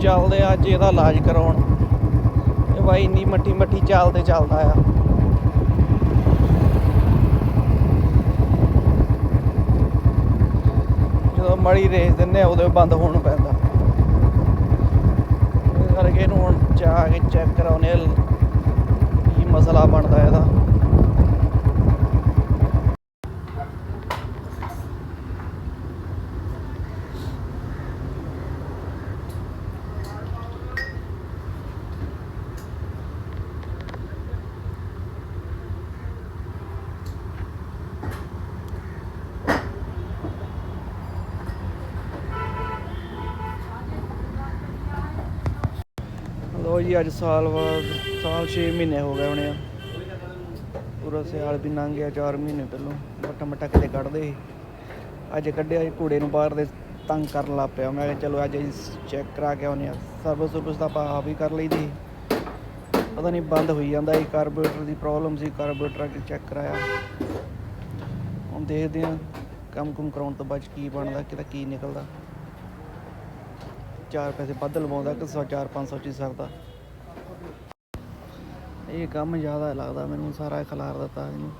ਚੱਲਦੇ ਆ, ਅੱਜ ਇਹਦਾ ਇਲਾਜ ਕਰਾਉਣ। ਇਹ ਬਾਈ ਇੰਨੀ ਮੱਠੀ ਮੱਠੀ ਚੱਲਦੇ ਚੱਲਦਾ ਆ। ਜਦੋਂ ਮੜੀ ਰੇਸ ਦਿੰਦੇ ਆ, ਉਦੋਂ ਬੰਦ ਹੋਣ ਪੈਂਦਾ। ਕਰਕੇ ਇਹਨੂੰ ਹੁਣ ਜਾ ਕੇ ਚੈੱਕ ਕਰਾਉਣੇ ਕੀ ਮਸਲਾ ਬਣਦਾ ਇਹਦਾ। ਲੋ ਜੀ, ਅੱਜ ਸਾਲ ਬਾਅਦ ਸਾਲ 6 ਮਹੀਨੇ ਹੋ ਗਏ ਹੋਣੇ ਆ। ਪੂਰਾ ਸਿਆਲ ਵੀ ਲੰਘ ਗਿਆ 4 ਮਹੀਨੇ ਪਹਿਲੋਂ ਮੱਟਾ ਮੱਟਾ ਕਿਤੇ ਕੱਢਦੇ ਸੀ। ਅੱਜ ਕੱਢਿਆ ਜੀ ਘੋੜੇ ਨੂੰ ਬਾਹਰ ਦੇ ਤੰਗ ਕਰਨ ਲੱਗ ਪਿਆ। ਮੈਂ ਕਿਹਾ ਚਲੋ ਅੱਜ ਚੈੱਕ ਕਰਾ ਕੇ ਆਉਂਦੇ ਆ ਸਰਵਿਸ ਸਰਵਿਸ ਤਾਂ ਆਪਾਂ ਆਪ ਹੀ ਕਰ ਲਈ ਦੀ ਪਤਾ ਨਹੀਂ ਬੰਦ ਹੋਈ ਜਾਂਦਾ ਇਹ ਕਾਰਬੋਰੇਟਰ ਦੀ ਪ੍ਰੋਬਲਮ ਸੀ ਕਾਰਬੋਰੇਟਰ ਅੱਗੇ ਚੈੱਕ ਕਰਾਇਆ। ਹੁਣ ਦੇਖਦੇ ਆ ਕੰਮ ਕੁਮ ਕਰਾਉਣ ਤੋਂ ਬਾਅਦ 'ਚ ਕੀ ਬਣਦਾ, ਕਿਤਾ ਕੀ ਨਿਕਲਦਾ। ਚਾਰ ਪੈਸੇ ਵੱਧ ਲਵਾਉਂਦਾ ਕਿ 100 4 500 ਚ ਹੀ ਸਰਦਾ ਇਹ ਕੰਮ ਜ਼ਿਆਦਾ ਲੱਗਦਾ ਮੈਨੂੰ, ਸਾਰਾ ਖਿਲਾਰ ਦਿੱਤਾ ਇਹਨੂੰ।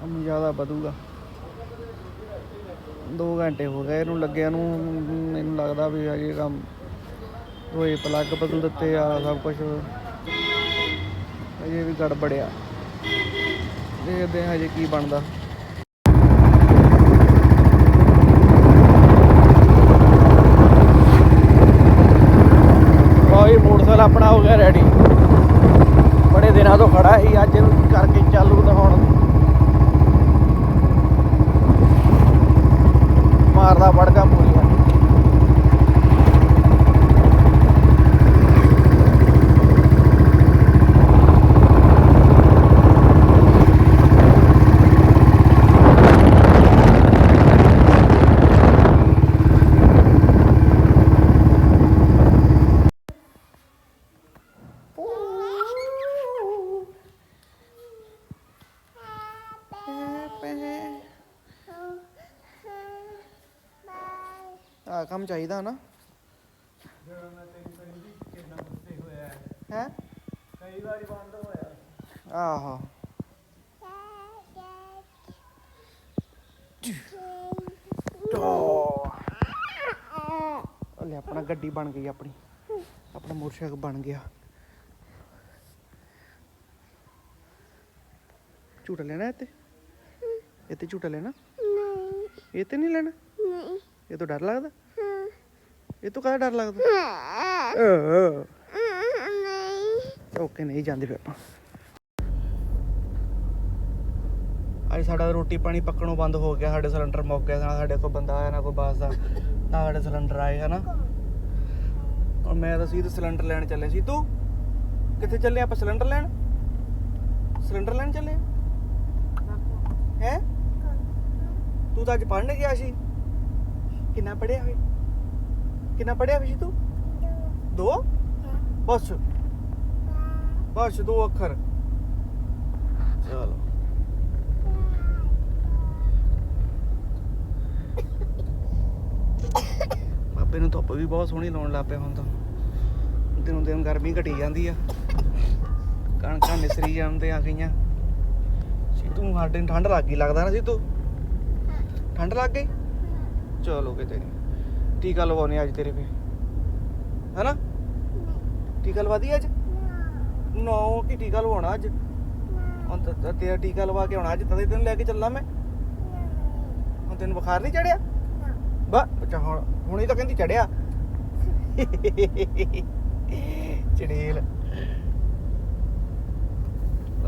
ਕੰਮ ਜ਼ਿਆਦਾ ਵਧੂਗਾ। 2 ਘੰਟੇ ਹੋ ਗਏ ਇਹਨੂੰ ਲੱਗਿਆ ਨੂੰ, ਮੈਨੂੰ ਲੱਗਦਾ ਵੀ ਅਜੇ ਕੰਮ ਹੋਏ ਪਲੱਗ ਬਦਲ ਦਿੱਤੇ ਆ, ਸਭ ਕੁਝ ਅਜੇ ਵੀ ਗੜਬੜਿਆ। ਦੇਖਦੇ ਹਾਂ ਹਜੇ ਕੀ ਬਣਦਾ ਕੋਈ ਮੋਟਰਸਾਈਕਲ ਆਪਣਾ ਹੋ ਗਿਆ ਰੈਡੀ ਬੜੇ ਦਿਨਾਂ ਤੋਂ ਖੜਾ ਸੀ ਅੱਜ ਇਹਨੂੰ ਕਰਕੇ ਚਾਲੂ ਤਾਂ ਹੁਣ ਮਾਰਦਾ ਵੜਗਾ ਪੂਰੀਆਂ ਆ ਕੰਮ ਚਾਹੀਦਾ ਨਾ। ਹੈ। ਕਈ ਵਾਰੀ ਬੰਦ ਹੋਇਆ। ਆਹੋ। ਲੈ ਆਪਣਾ ਗੱਡੀ ਬਣ ਗਈ ਆਪਣੀ। ਆਪਣਾ ਮੋਟਰਸਾਈਕਲ ਬਣ ਗਿਆ। ਝੂਟਾ ਲੈਣਾ ਇੱਥੇ? ਇੱਥੇ ਝੂਟਾ ਲੈਣਾ? ਇਹ ਤੇ ਨਹੀਂ ਲੈਣਾ? ਇਹ ਤੋਂ ਡਰ ਲੱਗਦਾ? ਇਹ ਤੋਂ ਕਾਹਦਾ ਡਰ ਲੱਗਦਾ। ਓਕੇ ਨਹੀਂ ਜਾਂਦੇ ਫਿਰ ਆਪਾਂ। ਅੱਜ ਸਾਡਾ ਰੋਟੀ ਪਾਣੀ ਪੱਕਣੋਂ ਬੰਦ ਹੋ ਗਿਆ ਸਾਡੇ ਸਿਲੰਡਰ ਮੁੱਕ ਗਿਆ ਨਾ ਸਾਡੇ ਕੋਲ ਬੰਦਾ ਆਇਆ ਨਾ ਕੋਈ ਬਾਸ ਦਾ ਨਾ ਸਾਡੇ ਸਿਲੰਡਰ ਆਏਗਾ ਨਾ ਔਰ ਮੈਂ ਤਾਂ ਸੀਧ ਸਿਲੰਡਰ ਲੈਣ ਚੱਲੇ ਸੀ ਤੂੰ ਕਿੱਥੇ ਚੱਲੇ ਆਪਾਂ ਸਿਲੰਡਰ ਲੈਣ? ਸਿਲੰਡਰ ਲੈਣ ਚੱਲੇ? ਹੈ? ਤੂੰ ਤਾਂ ਅੱਜ ਪੜ੍ਹਨ ਗਿਆ ਸੀ। ਕਿੰਨਾ ਪੜਿਆ ਹੋਏ ਕਿੰਨਾ ਪੜਿਆ ਵੀ ਸੀ ਤੂੰ? ਦੋ? ਬਸ। ਬਸ, ਦੋ ਅੱਖਰ। ਚਲੋ। ਬਾਬੇ ਨੂੰ ਧੁੱਪ ਵੀ ਬਹੁਤ ਸੋਹਣੀ ਲਾਉਣ ਲੱਗ ਪਿਆ ਹੁਣ ਤਾਂ। ਦਿਨੋਂ ਦਿਨ ਗਰਮੀ ਘਟੀ ਜਾਂਦੀ ਆ। ਕਣਕਾਂ ਨਿਸਰੀ ਜਾਂਦੇ ਆ ਗਈਆਂ। ਸੀ ਤੂੰ ਸਾਡੇ ਨੂੰ ਠੰਡ ਲੱਗ ਗਈ, ਲੱਗਦਾ ਨਾ ਸੀ ਤੂੰ ਠੰਡ ਲੱਗ ਗਈ? ਚਲੋ ਕਿਤੇ ਨਹੀਂ ਟੀਕਾ ਲਵਾਉਣੇ ਅੱਜ ਤੇਰੇ ਪੇ ਹੈਨਾ? ਟੀਕਾ ਲਵਾ ਦੀ ਅੱਜ? ਨੋ ਕੀ ਟੀਕਾ ਲਵਾਉਣਾ ਅੱਜ? ਹੁਣ ਤੇਰਾ ਟੀਕਾ ਲਵਾ ਕੇ ਆਉਣਾ ਅੱਜ? ਤਦੇ ਤੈਨੂੰ ਲੈ ਕੇ ਚੱਲਾਂ ਮੈਂ? ਹੁਣ ਤੈਨੂੰ ਬੁਖਾਰ ਨਹੀਂ ਚੜਿਆ? ਬਾ, ਅੱਛਾ, ਹੁਣ ਹੁਣੀ ਤਾਂ ਕਹਿੰਦੀ ਚੜਿਆ। ਚੜੇਲ।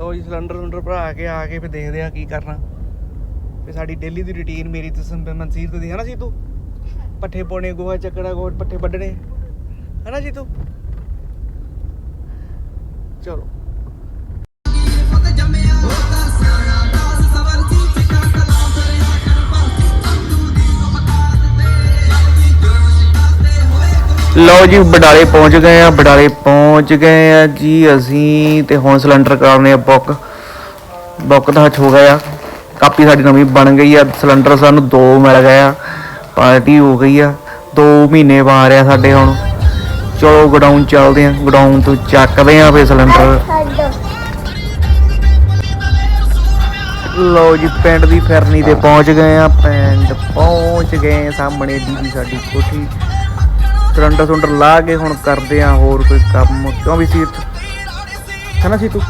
ਉਹ ਜੀ ਸਿਲੰਡਰ ਸਿਲੰਡਰ ਭਰਾ ਕੇ ਆ ਕੇ ਫਿਰ ਦੇਖਦੇ ਆ ਕੀ ਕਰਨਾ। ਵੀ ਸਾਡੀ ਡੇਲੀ ਦੀ ਰੁਟੀਨ ਮੇਰੀ ਤੇ ਮਨਸੀਰ ਤੇ ਦੀ ਹੈ ਨਾ ਜੀ ਤੂੰ ਪੱਠੇ ਪਾਉਣੇ, ਗੋਹਾ ਚੱਕਣਾ ਗੋਹ ਪੱਠੇ ਵੱਢਣੇ। ਹੈ ਜੀ ਤੂੰ ਚਲੋ। ਲਓ ਜੀ, ਬਡਾਲੇ ਪਹੁੰਚ ਗਏ ਆ, ਬਡਾਲੇ ਪਹੁੰਚ ਗਏ ਆ ਜੀ ਅਸੀਂ, ਤੇ ਹੁਣ ਸਿਲੰਡਰ ਕਰਨੇ ਆ ਬੁੱਕ। ਬੁੱਕ ਤਾਂ ਹੋ ਗਿਆ ਆ। ਕਾਪੀ ਸਾਡੀ ਨਵੀਂ ਬਣ ਗਈ ਆ, ਸਿਲੰਡਰ ਸਾਨੂੰ ਦੋ ਮਿਲ ਗਏ ਆ। ਪਾਰਟੀ ਹੋ ਗਈ ਆ। 2 ਮਹੀਨੇ ਬਾਹਰ ਆ ਸਾਡੇ ਹੁਣ। ਚਲੋ ਗਡਾਊਨ ਚੱਲਦੇ ਆ। ਗਡਾਊਨ ਤੋਂ ਚੱਕਦੇ ਆਂ ਫੇ ਸਿਲੰਡਰ ਲਓ ਜੀ, ਪਿੰਡ ਦੀ ਫਿਰਨੀ ਤੇ ਪਹੁੰਚ ਗਏ ਆ। ਪਿੰਡ ਪਹੁੰਚ ਗਏ ਸਾਹਮਣੇ ਦੀਦੀ ਸਾਡੀ ਕੋਠੀ। ਸਿਲੰਡਰ ਸੁੰਡਰ ਲਾ ਕੇ ਹੁਣ ਕਰਦੇ ਆ ਹੋਰ ਕੋਈ ਕੰਮ। ਕਿਉਂ ਵੀ ਸੀ ਹੈ ਨਾ ਸੀ ਤੂੰ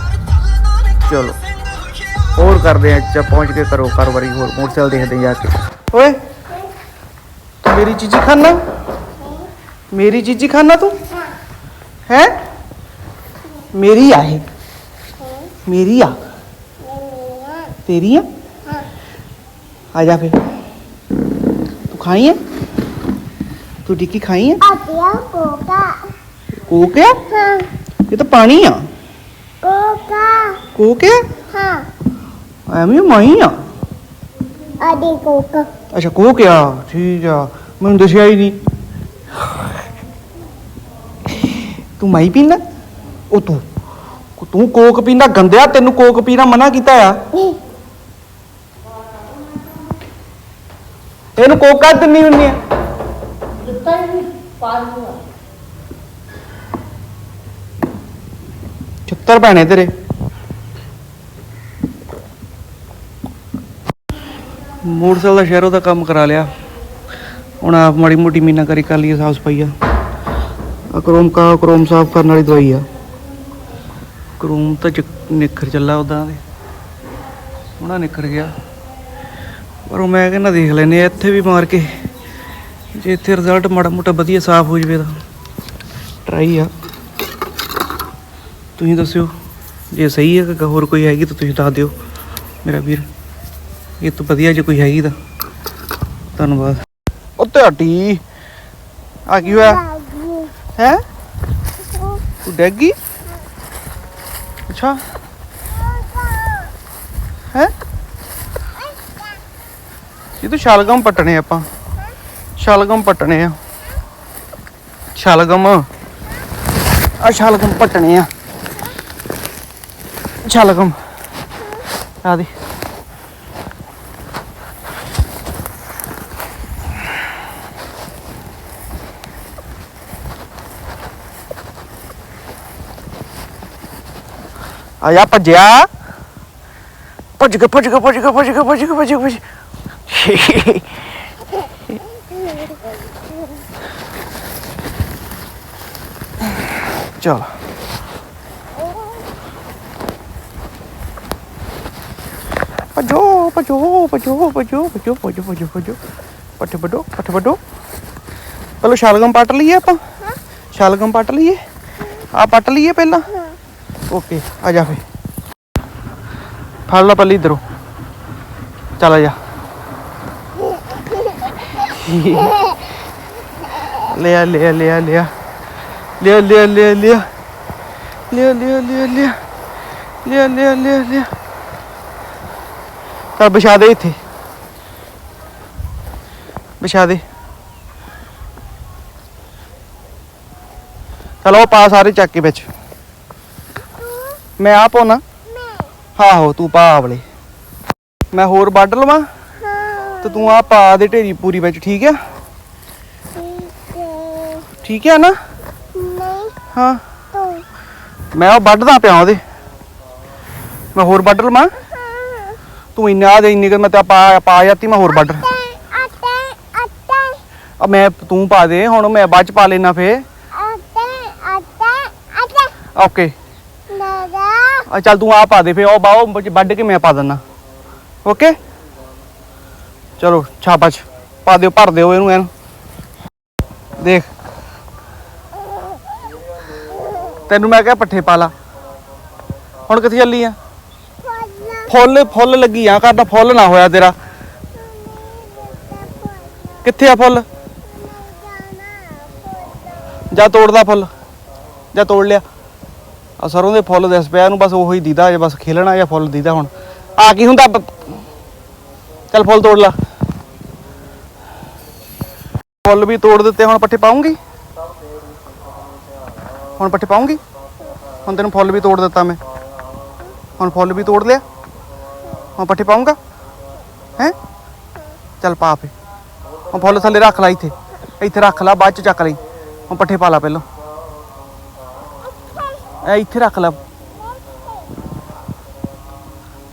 ਚਲੋ। ਹੋਰ ਕਰਦੇ ਆ। ਚ ਪਹੁੰਚ ਕੇ ਕਰੋ ਕਾਰਵਾਰੀ ਹੋਰ ਮੋਟਰਸਾਈਕਲ ਦੇਖਦੇ ਜਾ ਕੇ। ਓਏ! मेरी चीजी खाना? मेरी चीजी खाना तू? है? मेरी आ है मेरी आ। तेरी है? आ जा फिर। तू खाई है? तू टिक्की खाई है? कोक है? हाँ। ये तो पानी है। कोक है? हाँ। आई एम योर माई अच्छा कोक है। ठीक है। ਮੈਨੂੰ ਦੱਸਿਆ ਹੀ ਨਹੀਂ। ਤੂੰ ਮਾਈ ਪੀਂਦਾ? ਉਹ ਤੂੰ ਤੂੰ ਕੋਕ ਪੀਂਦਾ ਗੰਦਿਆ ਤੈਨੂੰ ਕੋਕ ਪੀਣਾ ਮਨਾ ਕੀਤਾ ਆ। ਇਹਨੂੰ ਕੋਕ ਕਾ ਦਿੰਨੀ ਹੁੰਨੀ ਆ? ਛੱਤਰ ਭੈਣੇ ਤੇਰੇ। ਮੋਟਰਸਾਈਕਲ ਦਾ ਸ਼ਹਿਰੋਂ ਦਾ ਕੰਮ ਕਰਾ ਲਿਆ। ਹੁਣ ਆਪ ਮਾੜੀ ਮੋਟੀ ਮੀਨਾ ਕਰੀ ਕਰ ਲਈਏ, ਸਾਫ਼ ਸਫ਼ਾਈ ਆ। ਕਰੋਮ ਕਾ, ਕਰੋਮ ਸਾਫ਼ ਕਰਨ ਵਾਲੀ ਦਵਾਈ ਆ। ਕਰੋਮ ਤਾਂ ਚ- ਨਿਖਰ ਚੱਲਾ ਉਦਾਂ ਦੇ। ਉਹਨਾਂ ਨਿਖਰ ਗਿਆ। ਪਰ ਉਹ ਮੈਂ ਕਹਿੰਦਾ ਦੇਖ ਲੈਨੇ ਆ, ਇੱਥੇ ਵੀ ਮਾਰ ਕੇ ਜੇ ਇੱਥੇ ਰਿਜ਼ਲਟ ਮਾੜਾ ਮੋਟਾ ਵਧੀਆ ਸਾਫ਼ ਹੋ ਜਵੇ ਤਾਂ ਟਰਾਈ ਆ। ਤੁਸੀਂ ਦੱਸਿਓ, ਜੇ ਸਹੀ ਹੈ ਕਿ ਹੋਰ ਕੋਈ ਹੈਗੀ ਤਾਂ ਤੁਸੀਂ ਦੱਸ ਦਿਓ। ਮੇਰਾ ਵੀਰ, ਇਹ ਤੋਂ ਵਧੀਆ ਜੇ ਕੋਈ ਹੈਗੀ ਤਾਂ। ਧੰਨਵਾਦ। ਤੁਹਾਡੀ। ਆ ਕੀ ਹੋਇਆ? ਹੈ? ਤੂੰ ਡੈਗ ਗਈ? ਅੱਛਾ। ਹੈ? ਇਹ ਤਾਂ ਸ਼ਲਗਮ ਪਟਣੇ ਆਪਾਂ। ਸ਼ਲਗਮ ਪਟਣੇ ਆ। ਸ਼ਲਗਮ। ਆ ਸ਼ਲਗਮ ਪਟਣੇ ਆ। ਸ਼ਲਗਮ। ਆ ਦੇ। ਆ ਜਾ ਭੱਜਿਆ। ਭੱਜ ਕੇ ਭੱਜ ਕੇ ਭੱਜ ਕੇ ਭੱਜ ਕੇ ਭੱਜ ਕੇ ਭੱਜ ਕੇ ਭੱਜ ਕੇ। ਚਲ। ਭੱਜੋ ਭੱਜੋ ਭੱਜੋ ਭੱਜੋ ਭੱਜੋ ਭੱਜੋ ਭੱਜੋ ਭੱਜੋ। ਪੱਠੇ ਵੱਡੋ ਪੱਠੇ ਵੱਡੋ ਪਹਿਲਾਂ ਸ਼ਲਗਮ ਪੱਟ ਲਈਏ ਆਪਾਂ। ਸ਼ਲਗਮ ਪੱਟ ਲਈਏ। ਆ ਪੱਟ ਲਈਏ ਪਹਿਲਾਂ। ਓਕੇ, ਆ ਜਾ ਫੇ। ਫੜ ਲਾ ਪੱਲੀ ਇਧਰੋਂ। ਚੱਲ ਆ ਜਾ। ਲੈ ਆ ਲੈ ਆ ਲੈ ਆ ਲੈ ਆ ਲੈ ਆ ਲੈ ਆ ਲੈ ਆ ਲੈ ਆ ਲੈ ਆ ਦੇ ਇੱਥੇ। ਵਿਛਾ ਦੇ। ਚਲੋ ਪਾ ਸਾਰੇ ਚੱਕ ਕੇ ਵਿੱਚ। ਮੈਂ ਆ ਪਾਉਣਾ ਆਹੋ ਤੂੰ ਪਾ ਆਵਲੇ। ਮੈਂ ਹੋਰ ਵੱਢ ਲਵਾਂ? ਤੇ ਤੂੰ ਆ ਪਾ ਦੇ ਢੇਰੀ ਪੂਰੀ ਵਿੱਚ ਠੀਕ ਆ? ਠੀਕ ਆ ਨਾ? ਮੈਂ ਉਹ ਵੱਢਦਾ ਪਿਆ ਉਹਦੇ। ਮੈਂ ਹੋਰ ਵੱਢ ਲਵਾਂ? ਤੂੰ ਇੰਨਾ ਆ ਦੇ ਇੰਨੀ ਕਿ ਮੈਂ ਤਾਂ ਪਾ ਪਾ ਜਾਂਦੀ ਮੈਂ ਹੋਰ ਵੱਢ। ਆ ਮੈਂ ਤੂੰ ਪਾ ਦੇ ਹੁਣ ਮੈਂ ਬਾਅਦ ਚ ਪਾ ਲੈਣਾ ਫੇ ਆਟਾ ਆਟਾ। ਓਕੇ। ਆ ਚੱਲ ਤੂੰ ਆ ਪਾ ਦੇ ਫੇ ਉਹ ਬਾਓ ਵੱਢ ਕੇ ਮੈਂ ਪਾ ਦਿੰਦਾ। ਓਕੇ ਚਲੋ ਛਾਪਾਚ ਪਾ ਦਿਓ ਭਰ ਦਿਓ ਇਹਨੂੰ ਐਨ ਦੇਖ। ਤੈਨੂੰ ਮੈਂ ਕਿਹਾ ਪੱਠੇ ਪਾ ਲਾ। ਹੁਣ ਕਿੱਥੇ ਚੱਲੀ ਆ? ਫੁੱਲ ਫੁੱਲ ਲੱਗੀ ਆ ਕਰਦਾ ਫੁੱਲ ਨਾ ਹੋਇਆ ਤੇਰਾ। ਕਿੱਥੇ ਆ ਫੁੱਲ? ਜਾ ਤੋੜਦਾ ਫੁੱਲ ਜਾ ਤੋੜ ਲਿਆ। ਆ ਸਰੋਂ ਦੇ ਫੁੱਲ ਦਿਸ ਪਿਆ ਇਹਨੂੰ ਬਸ ਉਹੀ ਦੀਦਾ ਜੇ ਬਸ ਖੇਲਣਾ ਜਾਂ ਫੁੱਲ ਦੀਦਾ ਹੁਣ। ਆ ਕੀ ਹੁੰਦਾ? ਚੱਲ ਫੁੱਲ ਤੋੜ ਲਾ। ਫੁੱਲ ਵੀ ਤੋੜ ਦਿੱਤੇ, ਹੁਣ ਪੱਠੇ ਪਾਉਂਗੀ? ਹੁਣ ਪੱਠੇ ਪਾਉਂਗੀ? ਹੁਣ ਤੈਨੂੰ ਫੁੱਲ ਵੀ ਤੋੜ ਦਿੱਤਾ ਮੈਂ। ਹੁਣ ਫੁੱਲ ਵੀ ਤੋੜ ਲਿਆ। ਹੁਣ ਪੱਠੇ ਪਾਉਂਗਾ ਹੈ? ਚੱਲ ਪਾ ਫੇ। ਹੁਣ ਫੁੱਲ ਥੱਲੇ ਰੱਖ ਲੈ ਇੱਥੇ। ਇੱਥੇ ਰੱਖ ਲੈ, ਬਾਅਦ ਚ ਚੱਕ ਲਈ। ਹੁਣ ਪੱਠੇ ਪਾ ਲਾ ਪਹਿਲਾਂ। ਐ ਇੱਥੇ ਰੱਖ ਲੈ।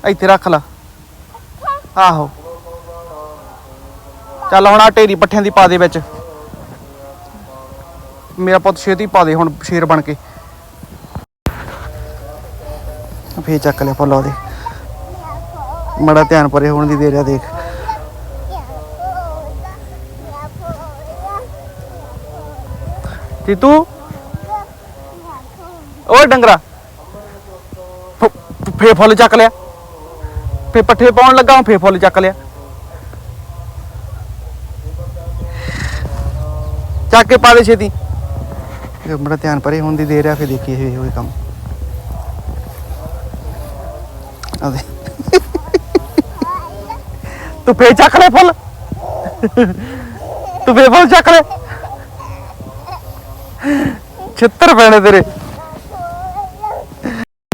ਇੱਥੇ ਰੱਖ ਲੈ। ਆਹੋ। ਚੱਲ ਹੁਣ ਆ ਢੇਰੀ ਪੱਠਿਆਂ ਦੀ ਪਾ ਦੇ ਵਿੱਚ। ਮੇਰਾ ਪੁੱਤ ਛੇਤੀ ਪਾ ਦੇ ਹੁਣ ਸ਼ੇਰ ਬਣ ਕੇ। ਫੇਰ ਚੱਕ ਲਿਆ ਫੁੱਲ ਉਹਦੇ। ਮੜਾ ਧਿਆਨ ਪਰੇ ਹੋਣ ਦੀ ਦੇ ਰਿਹਾ ਦੇਖ। ਤੀਤੂ। ਓਏ ਡੰਗਰਾ। ਫ- ਫੇਰ ਫੁੱਲ ਚੱਕ ਲਿਆ। ਫੇਰ ਪੱਠੇ ਪਾਉਣ ਲੱਗਾ ਫੇਰ ਫੁੱਲ ਚੱਕ ਲਿਆ। ਚੱਕ ਕੇ ਪਾ ਦੇ ਛੇਤੀ। ਇਹ ਬੜਾ ਧਿਆਨ ਪਰੇ ਹੋਣ ਦੀ ਦੇ ਰਿਹਾ ਫੇਰ ਦੇਖੀ ਇਹ ਹੋਏ ਕੰਮ। ਆ ਦੇ। ਤੂੰ ਫੇਰ ਚੱਕ ਲੈ ਫੁੱਲ। ਤੂੰ ਫੇਰ ਫੁੱਲ ਚੱਕ ਲੈ। ਛਿੱਤਰ ਪੈਣੇ ਤੇਰੇ।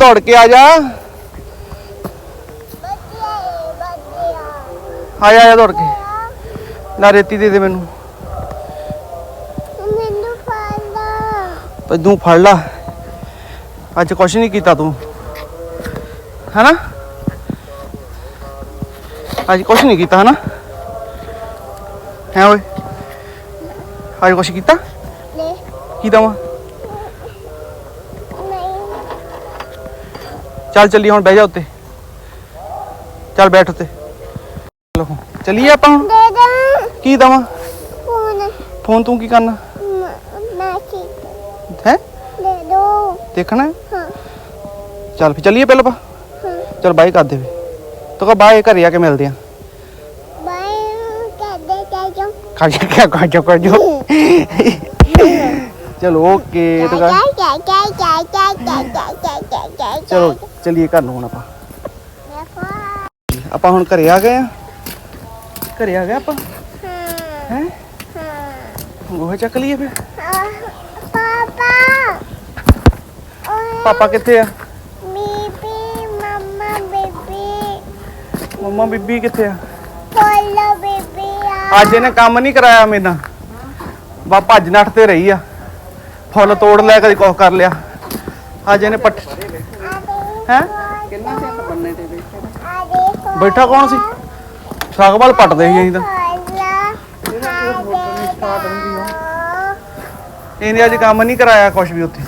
ਦੌੜ ਕੇ ਆ ਜਾ। ਆ ਜਾ ਆ ਜਾ ਦੌੜ ਕੇ। ਨਾ ਰੇਤੀ ਦੇ ਦੇ ਮੈਨੂੰ। ਮੈਨੂੰ ਫਾਲਾ ਤੇ ਤੂੰ ਫੜ ਲਾ। ਅੱਜ ਕੁਛ ਨਹੀਂ ਕੀਤਾ ਤੂੰ। ਹੈਨਾ? ਅੱਜ ਕੁਛ ਨਹੀਂ ਕੀਤਾ ਹੈਨਾ? ਹੈ ਓਏ? ਅੱਜ ਕੁਛ ਕੀਤਾ? ਲੈ। ਕੀ ਦਵਾਂ ਚੱਲ ਚੱਲੀ ਹੁਣ ਬਹਿ ਜਾ ਉੱਤੇ। ਚੱਲ ਬੈਠ ਉੱਤੇ। ਚਲੋ ਹੁਣ ਚੱਲੀਏ ਆਪਾਂ ਹੁਣ? ਦੇ ਦੇ ਕੀ ਦਵਾਂ? ਫੋਨ। ਫੋਨ ਤੂੰ ਕੀ ਕਰਨਾ? ਮੈਂ ਕੀ ਹੈ? ਦੇ ਦੋ। ਦੇਖਣਾ ਹੈ? ਹਾਂ। ਚੱਲ ਫਿਰ ਚੱਲੀਏ ਪਹਿਲਾਂ ਆਪਾਂ। ਹਾਂ। ਚੱਲ ਬਾਈ ਕਰ ਦੇ ਵੀ ਤੂੰ ਕਹ ਬਾਈ ਘਰੇ ਆ ਕੇ ਮਿਲਦੇ ਆ। ਬਾਈ ਕਹਦੇ ਚਾਚੋ ਖਾ ਜਾ ਖਾ ਖਾ ਜਾ ਖਾ ਜਾ। ਚਲੋ ਓਕੇ ਤੂੰ ਕਹ ਚਲੋ ਚੱਲੀਏ ਘਰ ਨੂੰ ਹੁਣ ਆਪਾਂ। ਆਪਾਂ ਹੁਣ ਘਰੇ ਆ ਗਏ ਆ? ਘਰੇ ਆ ਗਏ ਆਪਾਂ? ਹੈ। ਉਹ ਚੱਕ ਲਈਏ ਫਿਰ? ਪਾਪਾ। ਪਾਪਾ ਕਿੱਥੇ ਆ? ਬੀਬੀ ਮਮਾ ਬੀਬੀ। ਮੰਮਾ ਬੀਬੀ ਕਿੱਥੇ ਆ? ਫੋਲੋ ਬੀਬੀ ਆ। ਅੱਜ ਇਹਨੇ ਕੰਮ ਨਹੀਂ ਕਰਾਇਆ ਮੇਰੇ ਨਾਲ। ਬਾ ਭੱਜ ਨੱਠ ਤੇ ਰਹੀ ਆ। ਫੁੱਲ ਤੋੜ ਲਿਆ ਕਦੀ ਕੁਛ ਕਰ ਲਿਆ। ਅੱਜ ਇਹਨੇ ਪੱਠ ਹੈ? ਕਿੰਨਾ ਚਿਰ ਬੰਨੇ ਤੇ ਬੈਠਾ ਕੌਣ ਸੀ? ਸਾਗਵਾਲ ਪੱਟਦੇ ਸੀ ਅਸੀਂ ਤਾਂ। ਇਹਨੇ ਅੱਜ ਕੰਮ ਨਹੀਂ ਕਰਾਇਆ ਕੁਛ ਵੀ ਉੱਥੇ।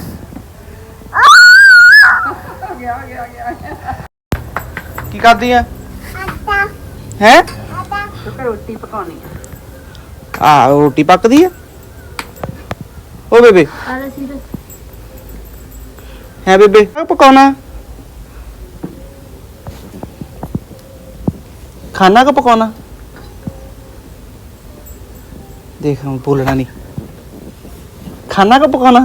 ਕੀ ਕਰਦੀ ਆ? ਆਟਾ। ਹੈ? ਆਟਾ। ਰੋਟੀ ਪਕਾਉਣੀ ਆ। ਰੋਟੀ ਪੱਕਦੀ ਆ? ਓ ਬੇਬੇ। ਆਲਾ ਸੀ ਹੈ ਬੇਬੇ ਆ ਪਕਾਉਣਾ। ਖਾਣਾ ਕਾ ਪਕਾਉਣਾ? ਦੇਖ ਹੁਣ ਬੋਲਣਾ ਨਹੀਂ। ਖਾਣਾ ਕਾ ਪਕਾਉਣਾ?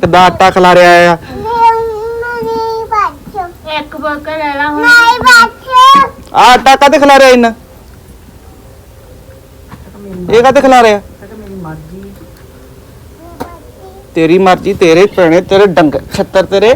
ਕਿੱਦਾਂ ਆਟਾ ਖਲਾ ਰਿਹਾ ਆ? ਇੱਕ ਬਰਗਰ ਲੈ ਲਾ ਹੁਣ। ਨਹੀਂ ਬੱਚੋ। ਆਟਾ ਕਾਤੇ ਖਲਾ ਰਿਹਾ ਇੰਨਾ? ਇਹ ਕਾਤੇ ਖਲਾ ਰਿਹਾ ਮੇਰੀ ਮਰਜ਼ੀ। ਤੇਰੀ ਮਰਜ਼ੀ ਤੇਰੇ ਪੈਣੇ ਤੇਰੇ ਡੰਗ ਛੱਤਰ ਤੇਰੇ